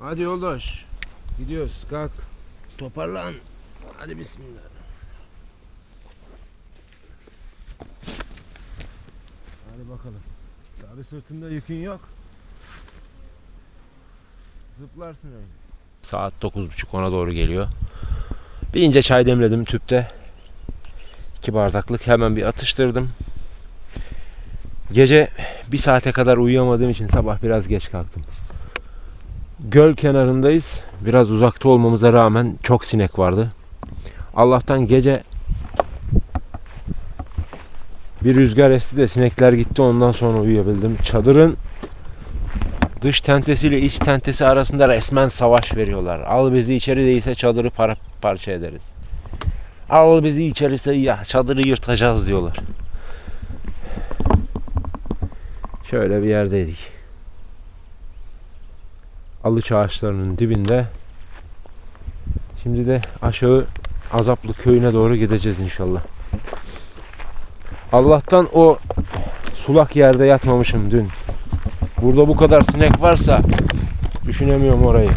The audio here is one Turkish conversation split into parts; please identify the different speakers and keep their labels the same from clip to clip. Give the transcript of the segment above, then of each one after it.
Speaker 1: Hadi yoldaş. Gidiyoruz. Kalk. Toparlan. Hadi bismillah. Hadi bakalım. Tabi sırtında yükün yok. Zıplarsın öyle.
Speaker 2: Saat 9.30-10'a doğru geliyor. Bir ince çay demledim tüpte. İki bardaklık hemen bir atıştırdım. Gece bir saate kadar uyuyamadığım için sabah biraz geç kalktım. Göl kenarındayız. Biraz uzakta olmamıza rağmen çok sinek vardı. Allah'tan gece bir rüzgar esti de sinekler gitti ondan sonra uyuyabildim. Çadırın dış tentesiyle iç tentesi arasında resmen savaş veriyorlar. Al bizi içeri değilse çadırı para parça ederiz. Al bizi içerisi ya çadırı yırtacağız diyorlar. Şöyle bir yerdeydik. Alıç ağaçlarının dibinde. Şimdi de aşağı Azaplı köyüne doğru gideceğiz inşallah. Allah'tan o sulak yerde yatmamışım dün. Burada bu kadar sinek varsa düşünemiyorum orayı.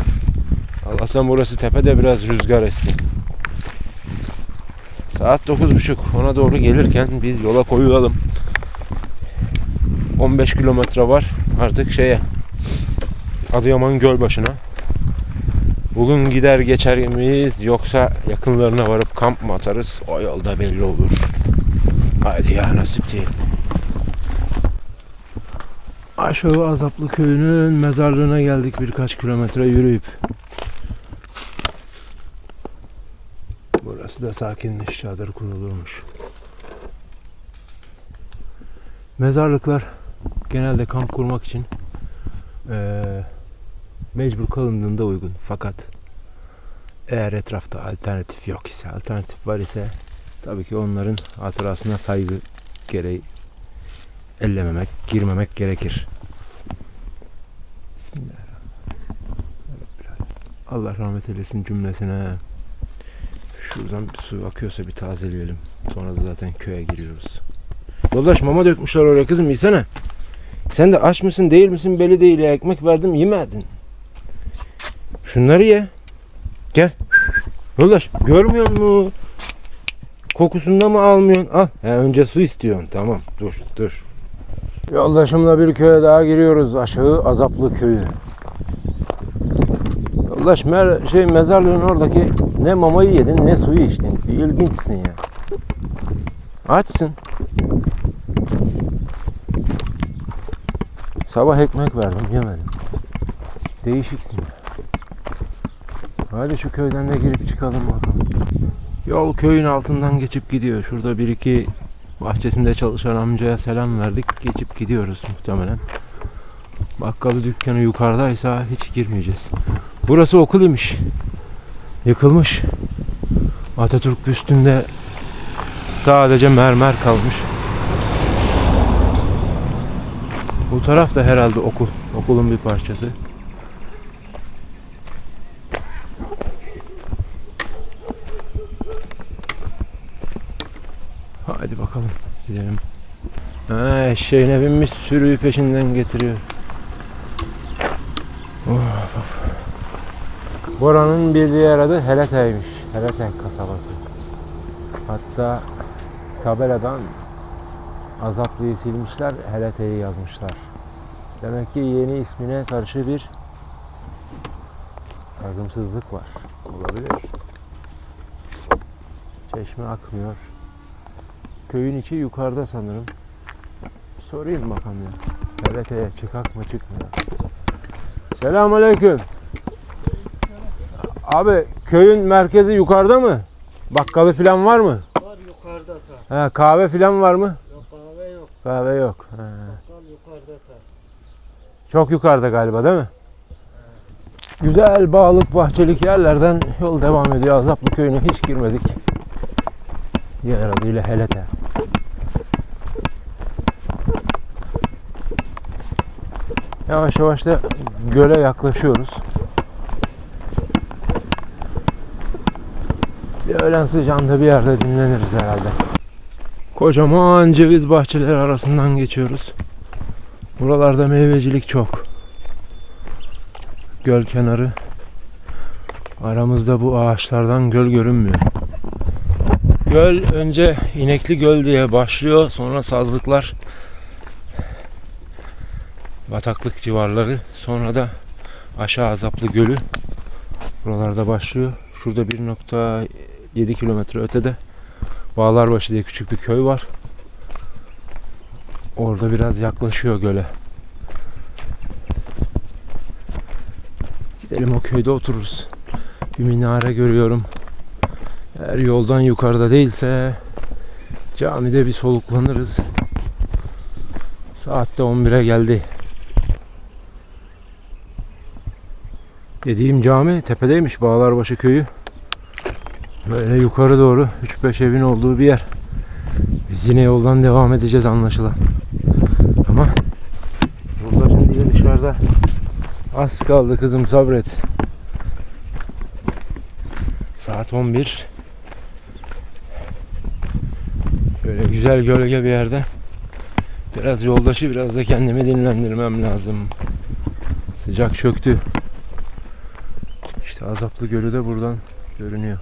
Speaker 2: Allah'tan burası tepede biraz rüzgar esti. Saat 9.30 ona doğru gelirken biz yola koyulalım. 15 kilometre var artık şeye Adıyaman Gölbaşı'na. Bugün gider geçer miyiz yoksa yakınlarına varıp kamp mı atarız o yolda belli olur. Haydi ya nasip değil. Aşağı Azaplı köyünün mezarlığına geldik birkaç kilometre yürüyüp. Burası da sakinmiş çadır kurulurmuş. Mezarlıklar genelde kamp kurmak için eee, mecbur kalındığında uygun. Fakat eğer etrafta alternatif yok ise, alternatif var ise tabii ki onların hatırasına saygı gereği ellememek, girmemek gerekir. Bismillahirrahmanirrahim. Allah rahmet eylesin cümlesine. Şuradan bir su akıyorsa bir tazeleyelim. Sonra da zaten köye giriyoruz. Yoldaş mama dökmüşler oraya kızım yesene. Sen de aç mısın değil misin belli değil ya. Ekmek verdim yemedin. Şunları ye. Gel. Yoldaş görmüyor musun? Kokusunda mı almıyorsun? Al. He, önce su istiyorsun. Tamam. Dur dur. Yoldaşımla bir köye daha giriyoruz. Aşağı Azaplı köyü. Yoldaş mer şey mezarlığın oradaki ne mamayı yedin ne suyu içtin. İlginçsin ya. Açsın. Sabah ekmek verdim yemedim. Değişiksin ya. Hadi şu köyden de girip çıkalım bakalım. Yol köyün altından geçip gidiyor. Şurada bir iki bahçesinde çalışan amcaya selam verdik. Geçip gidiyoruz muhtemelen. Bakkalı dükkanı yukarıdaysa hiç girmeyeceğiz. Burası okul imiş. Yıkılmış. Atatürk büstünde sadece mermer kalmış. Bu taraf da herhalde okul. Okulun bir parçası. Hadi bakalım gidelim. Ha, eşeğine binmiş sürüyü peşinden getiriyor. Of, of. Buranın bir diğer adı Helete'ymiş. Helete kasabası. Hatta tabeladan Azaplı'yı silmişler, Helete'yi yazmışlar. Demek ki yeni ismine karşı bir yazımsızlık var. Olabilir. Çeşme akmıyor. Köyün içi yukarıda sanırım. Sorayım bakalım ya. TRT'ye çıkak mı çıkmıyor. Selamünaleyküm. Abi köyün merkezi yukarıda mı? Bakkalı falan var mı?
Speaker 3: Var yukarıda ta.
Speaker 2: Ha, kahve falan var mı?
Speaker 3: Yok kahve yok.
Speaker 2: Kahve yok. Ha.
Speaker 3: Bakkal yukarıda ta.
Speaker 2: Çok yukarıda galiba değil mi? Güzel bağlık bahçelik yerlerden yol devam ediyor. Azaplı köyüne hiç girmedik. Diğer adıyla Helete. Yavaş yavaş da göle yaklaşıyoruz. Bir öğlen sıcağında bir yerde dinleniriz herhalde. Kocaman ceviz bahçeleri arasından geçiyoruz. Buralarda meyvecilik çok. göl kenarı. Aramızda bu ağaçlardan göl görünmüyor. Göl önce İnekli Göl diye başlıyor. Sonra Sazlıklar Bataklık civarları. Sonra da Aşağı Azaplı Gölü. Buralarda başlıyor. Şurada 1.7 kilometre ötede Bağlarbaşı diye küçük bir köy var. Orada biraz yaklaşıyor göle. Gidelim o köyde otururuz. Bir minare görüyorum. Eğer yoldan yukarıda değilse camide bir soluklanırız. Saatte 11'e geldi. Dediğim cami tepedeymiş Bağlarbaşı köyü. Böyle yukarı doğru 3-5 evin olduğu bir yer. Biz yine yoldan devam edeceğiz anlaşılan. Ama yoldaşın diye dışarıda az kaldı kızım sabret. Saat 11. Böyle güzel gölge bir yerde. Biraz yoldaşı biraz da kendimi dinlendirmem lazım. Sıcak çöktü. İşte Azaplı Gölü de buradan görünüyor.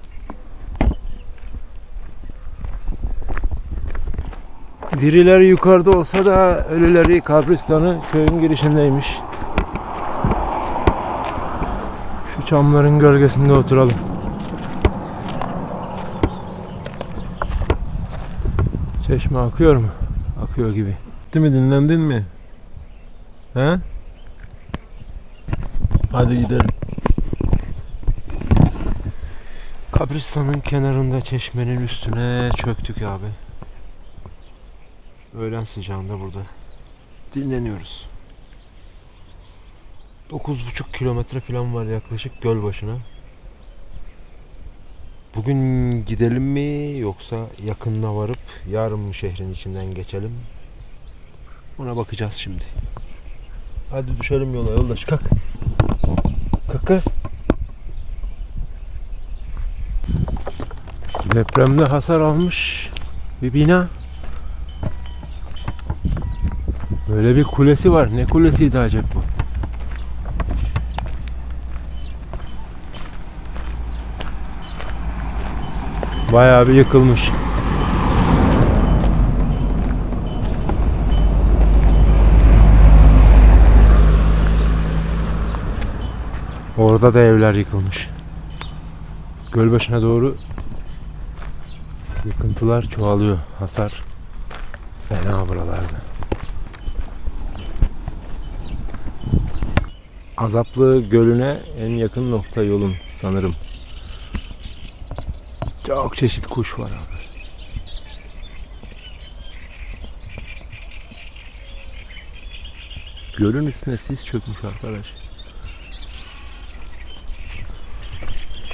Speaker 2: Diriler yukarıda olsa da ölüleri kabristanı köyün girişindeymiş. Şu çamların gölgesinde oturalım. Çeşme akıyor mu? Akıyor gibi.
Speaker 1: Gitti mi dinlendin mi? He? Hadi gidelim.
Speaker 2: Kabristan'ın kenarında çeşmenin üstüne çöktük abi. Öğlen sıcağında burada. Dinleniyoruz. 9,5 kilometre falan var yaklaşık göl başına. Bugün gidelim mi yoksa yakınına varıp yarın mı şehrin içinden geçelim? Ona bakacağız şimdi.
Speaker 1: Hadi düşelim yola yoldaş kalk.
Speaker 2: Kalk kız. Depremde hasar almış bir bina. Böyle bir kulesi var. Ne kulesiydi acaba bu? Bayağı bir yıkılmış. Orada da evler yıkılmış. Göl başına doğru yıkıntılar çoğalıyor. Hasar fena buralarda. Azaplı Gölü'ne en yakın nokta yolun sanırım. Çok çeşit kuş var abi. Gölün üstüne sis çökmüş arkadaş.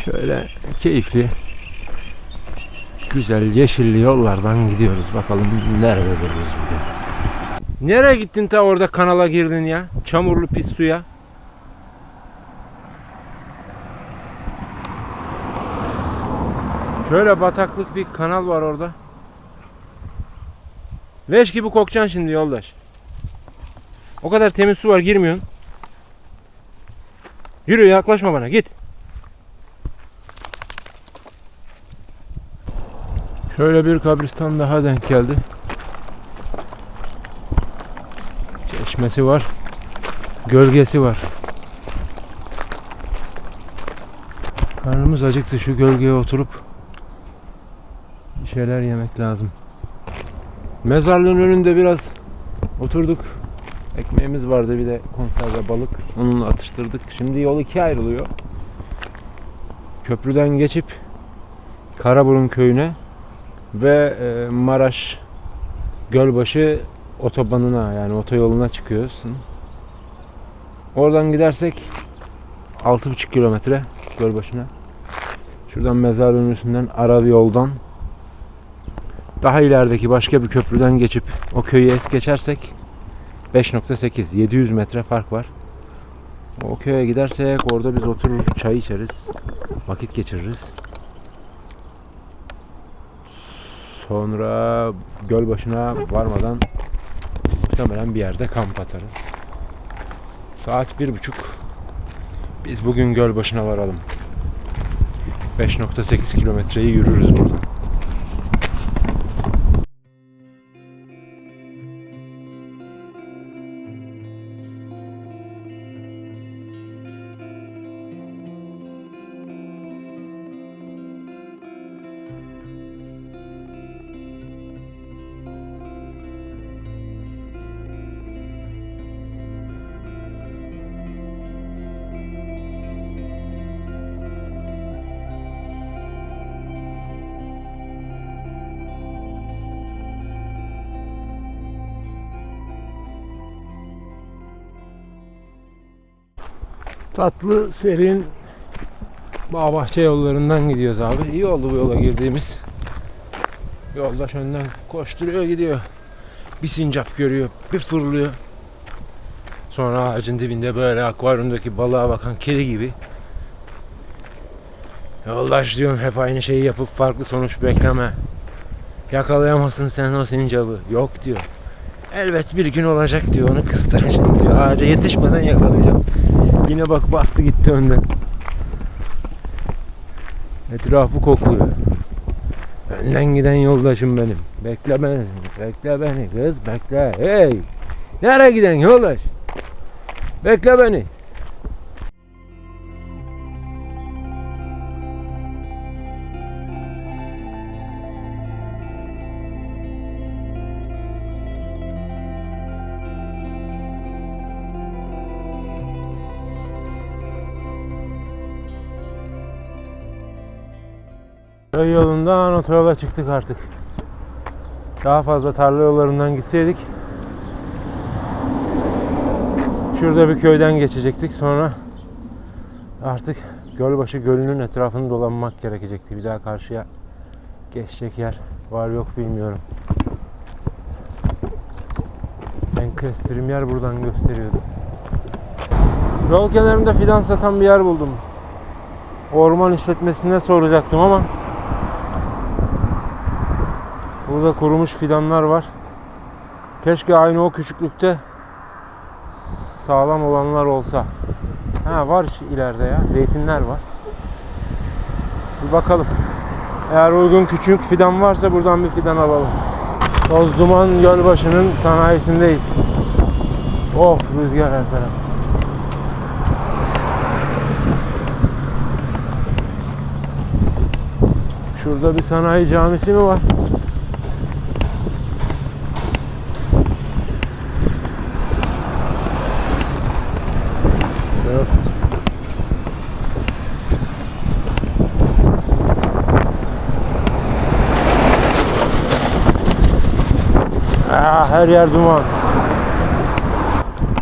Speaker 2: Şöyle keyifli güzel yeşilli yollardan gidiyoruz. Bakalım nerede dururuz bugün. Nereye gittin ta orada kanala girdin ya? Çamurlu pis suya. Şöyle bataklık bir kanal var orada. Leş gibi kokacaksın şimdi yoldaş. O kadar temiz su var girmiyorsun. Yürü yaklaşma bana git. Şöyle bir kabristan daha denk geldi. Çeşmesi var. Gölgesi var. Karnımız acıktı. Şu gölgeye oturup bir şeyler yemek lazım. Mezarlığın önünde biraz oturduk. Ekmeğimiz vardı bir de konserve balık. Onunla atıştırdık. Şimdi yol ikiye ayrılıyor. Köprüden geçip Karaburun köyüne ve e, Maraş Gölbaşı otobanına yani otoyoluna çıkıyorsun. Oradan gidersek 6,5 kilometre Gölbaşı'na. Şuradan mezarlığın üstünden ara bir yoldan daha ilerideki başka bir köprüden geçip o köyü es geçersek 5.8 700 metre fark var. O köye gidersek orada biz oturur çay içeriz. Vakit geçiririz. Sonra göl başına varmadan muhtemelen bir yerde kamp atarız. Saat bir buçuk. Biz bugün göl başına varalım. 5.8 kilometreyi yürürüz buradan. Tatlı serin bağ bahçe yollarından gidiyoruz abi. İyi oldu bu yola girdiğimiz. Yoldaş önden koşturuyor gidiyor. Bir sincap görüyor, bir fırlıyor. Sonra ağacın dibinde böyle akvaryumdaki balığa bakan kedi gibi. Yoldaş diyorum hep aynı şeyi yapıp farklı sonuç bekleme. Yakalayamazsın sen o sincabı. Yok diyor. Elbet bir gün olacak diyor onu kıstıracağım diyor. Ağaca yetişmeden yakalayacağım. Yine bak bastı gitti önden. Etrafı kokluyor. Önden giden yoldaşım benim. Bekle beni, bekle beni kız bekle. Hey! Nereye giden yoldaş? Bekle beni. Köy yolundan otoyola çıktık artık. Daha fazla tarla yollarından gitseydik şurada bir köyden geçecektik sonra artık Gölbaşı Gölü'nün etrafını dolanmak gerekecekti. Bir daha karşıya geçecek yer var yok bilmiyorum. En kestirim yer buradan gösteriyordu. Yol kenarında fidan satan bir yer buldum. Orman işletmesine soracaktım ama Burada kurumuş fidanlar var. Keşke aynı o küçüklükte sağlam olanlar olsa. Ha var ileride ya. Zeytinler var. Bir bakalım. Eğer uygun küçük fidan varsa buradan bir fidan alalım. Toz Duman Gölbaşı'nın sanayisindeyiz. Of rüzgar her taraf. Şurada bir sanayi camisi mi var? Her yer duman.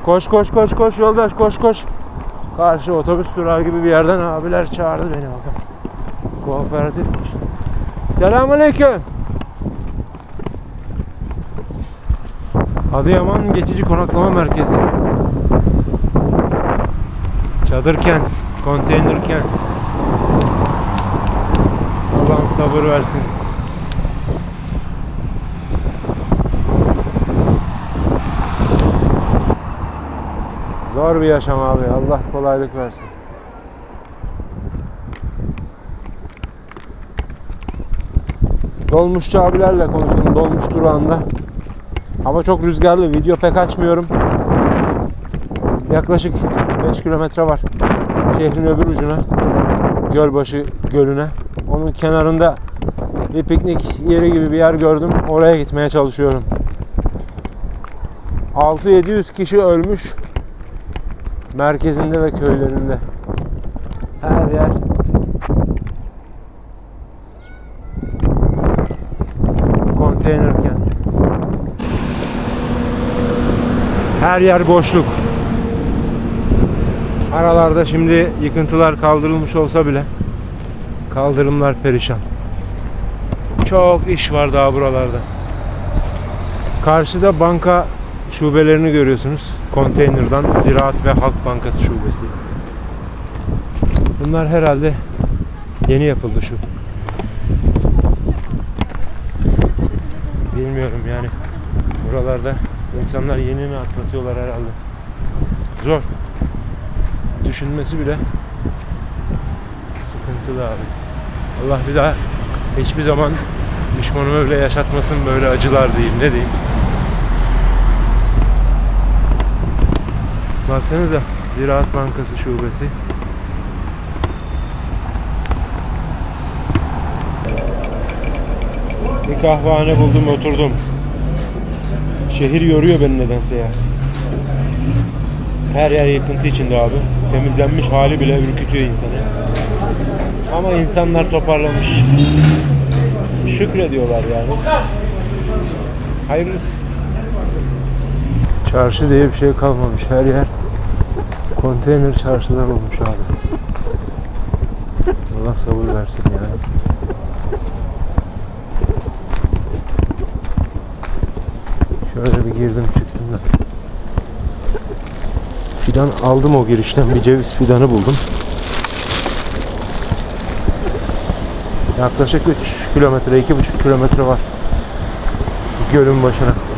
Speaker 2: Koş koş koş koş yoldaş koş koş. Karşı otobüs durağı gibi bir yerden abiler çağırdı beni bakın. Kooperatifmiş. Selamünaleyküm. Adıyaman Geçici Konaklama Merkezi. Çadır kent, konteyner kent. Allah'ım sabır versin. Zor bir yaşam abi. Allah kolaylık versin. Dolmuşçu abilerle konuştum dolmuş durağında. Hava çok rüzgarlı. Video pek açmıyorum. Yaklaşık 5 kilometre var. Şehrin öbür ucuna. Gölbaşı gölüne. Onun kenarında bir piknik yeri gibi bir yer gördüm. Oraya gitmeye çalışıyorum. 6-700 kişi ölmüş. Merkezinde ve köylerinde. Her yer konteyner kent. Her yer boşluk. Aralarda şimdi yıkıntılar kaldırılmış olsa bile kaldırımlar perişan. Çok iş var daha buralarda. Karşıda banka şubelerini görüyorsunuz. Konteynerdan Ziraat ve Halk Bankası şubesi. Bunlar herhalde yeni yapıldı şu. Bilmiyorum yani. Buralarda insanlar yenini atlatıyorlar herhalde. Zor. düşünmesi bile sıkıntılı abi. Allah bir daha hiçbir zaman düşmanımı öyle yaşatmasın böyle acılar diyeyim ne diyeyim. Baksanıza Ziraat Bankası şubesi. Bir kahvehane buldum oturdum. Şehir yoruyor beni nedense ya. Her yer yıkıntı içinde abi. Temizlenmiş hali bile ürkütüyor insanı. Ama insanlar toparlamış. Şükrediyorlar yani. Hayırlısı. Çarşı diye bir şey kalmamış. Her yer konteyner çarşılar olmuş abi. Allah sabır versin ya. Şöyle bir girdim çıktım da. Fidan aldım o girişten bir ceviz fidanı buldum. Yaklaşık 3 kilometre, 2,5 kilometre var. Gölün başına.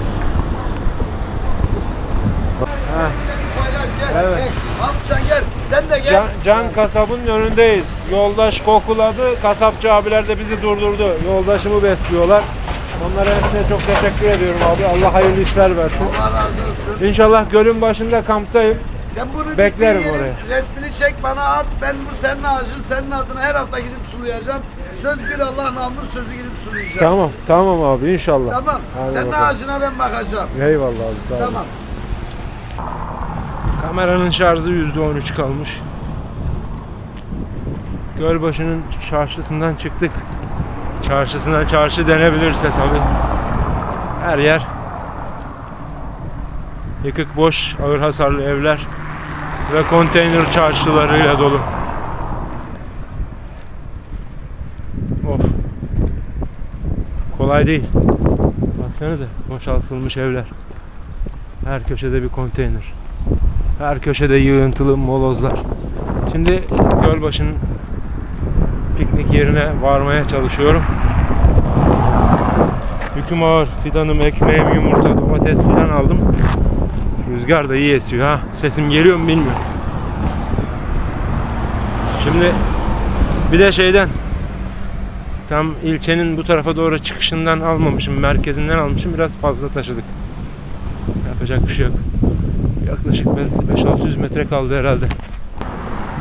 Speaker 2: Evet.
Speaker 3: Amcan gel. Sen de gel.
Speaker 2: Can, Can kasabın önündeyiz. Yoldaş kokuladı. Kasapçı abiler de bizi durdurdu. Yoldaşımı besliyorlar. Onlara hepsine çok teşekkür ediyorum abi. Allah hayırlı işler versin.
Speaker 3: Allah razı olsun.
Speaker 2: İnşallah gölün başında kamptayım.
Speaker 3: Sen bunu
Speaker 2: Beklerim oraya.
Speaker 3: Resmini çek bana at. Ben bu senin ağacın senin adına her hafta gidip sulayacağım. Söz bir Allah namus sözü gidip sulayacağım.
Speaker 2: Tamam, tamam abi inşallah.
Speaker 3: Tamam.
Speaker 2: Hadi
Speaker 3: senin
Speaker 2: bakalım.
Speaker 3: ağacına ben bakacağım.
Speaker 2: Eyvallah abi sağ ol.
Speaker 3: Tamam.
Speaker 2: Kameranın şarjı %13 kalmış. Gölbaşı'nın çarşısından çıktık. Çarşısına çarşı denebilirse tabi. Her yer yıkık boş ağır hasarlı evler ve konteyner çarşılarıyla dolu. Of. Kolay değil. Baksanıza boşaltılmış evler. Her köşede bir konteyner. Her köşede yığıntılı molozlar. Şimdi Gölbaşı'nın piknik yerine varmaya çalışıyorum. Yüküm ağır. Fidanım, ekmeğim, yumurta, domates filan aldım. Rüzgar da iyi esiyor ha. Sesim geliyor mu bilmiyorum. Şimdi bir de şeyden tam ilçenin bu tarafa doğru çıkışından almamışım. Merkezinden almışım. Biraz fazla taşıdık. Yapacak bir şey yok. Yaklaşık 5-600 metre kaldı herhalde.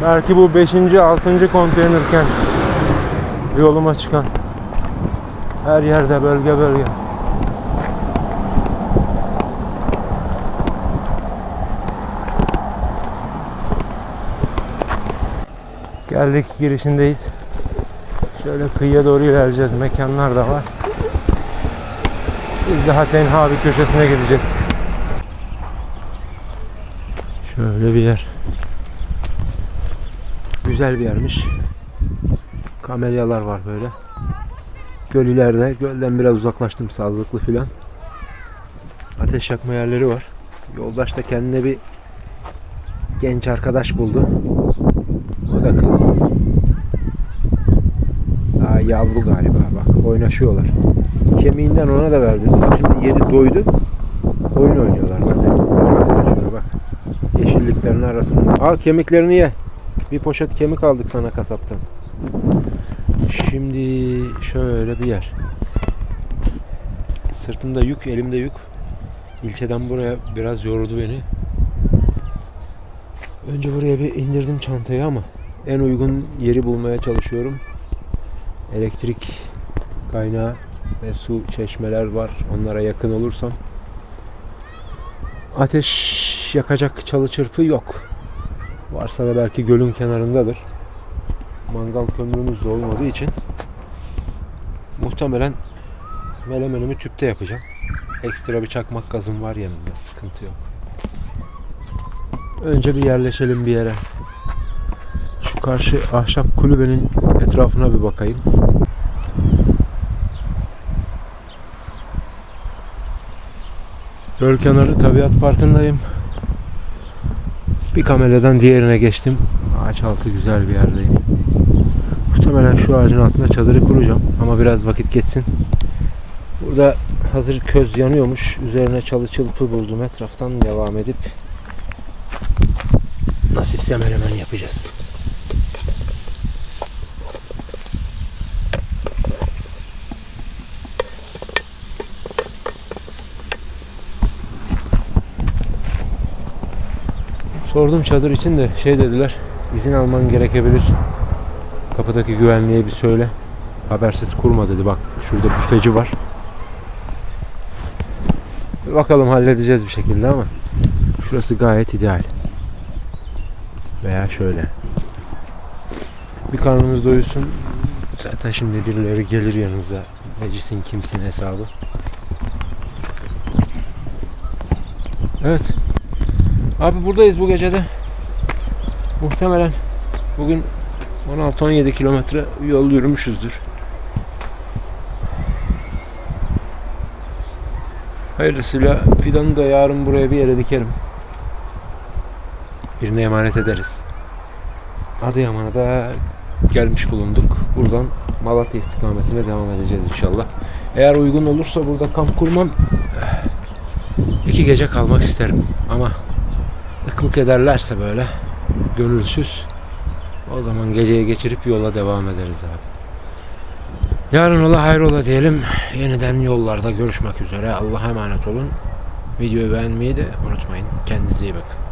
Speaker 2: Belki bu 5. 6. konteyner kent. Yoluma çıkan. Her yerde bölge bölge. Geldik girişindeyiz. Şöyle kıyıya doğru ilerleyeceğiz. Mekanlar da var. Biz daha tenha bir köşesine gideceğiz. Şöyle bir yer. Güzel bir yermiş. Kamelyalar var böyle. Göl ileride. Gölden biraz uzaklaştım sazlıklı filan. Ateş yakma yerleri var. Yoldaş da kendine bir genç arkadaş buldu. O da kız. Daha yavru galiba bak oynaşıyorlar. Kemiğinden ona da verdim. Bak şimdi yedi doydu. Oyun oynuyorlar bak. Yeşilliklerin arasında. Al kemiklerini ye. Bir poşet kemik aldık sana kasaptan. Şimdi şöyle bir yer. Sırtımda yük, elimde yük. İlçeden buraya biraz yordu beni. Önce buraya bir indirdim çantayı ama en uygun yeri bulmaya çalışıyorum. Elektrik kaynağı ve su çeşmeler var. Onlara yakın olursam ateş yakacak çalı çırpı yok. Varsa da belki gölün kenarındadır. Mangal kömürümüz de olmadığı için muhtemelen melemenimi tüpte yapacağım. Ekstra bir çakmak gazım var yanımda. Sıkıntı yok. Önce bir yerleşelim bir yere. Şu karşı ahşap kulübenin etrafına bir bakayım. Göl kenarı tabiat parkındayım. Bir kamelyadan diğerine geçtim. Ağaç altı güzel bir yerdeyim. Muhtemelen şu ağacın altında çadırı kuracağım. Ama biraz vakit geçsin. Burada hazır köz yanıyormuş. Üzerine çalı çılpı buldum. Etraftan devam edip nasip Nasipse menemen yapacağız. Sordum çadır için de şey dediler. izin alman gerekebilir. Kapıdaki güvenliğe bir söyle. Habersiz kurma dedi. Bak şurada büfeci var. Bakalım halledeceğiz bir şekilde ama şurası gayet ideal. Veya şöyle. Bir karnımız doysun. Zaten şimdi birileri gelir yanımıza. Necisin kimsin hesabı. Evet. Abi buradayız bu gecede. Muhtemelen bugün 16-17 kilometre yol yürümüşüzdür. Hayırlısıyla fidanı da yarın buraya bir yere dikerim. Birine emanet ederiz. Adıyaman'a da gelmiş bulunduk. Buradan Malatya istikametine devam edeceğiz inşallah. Eğer uygun olursa burada kamp kurmam iki gece kalmak isterim. Ama ıkmık ederlerse böyle gönülsüz o zaman geceyi geçirip yola devam ederiz abi. Yarın ola hayrola diyelim. Yeniden yollarda görüşmek üzere. Allah'a emanet olun. Videoyu beğenmeyi de unutmayın. Kendinize iyi bakın.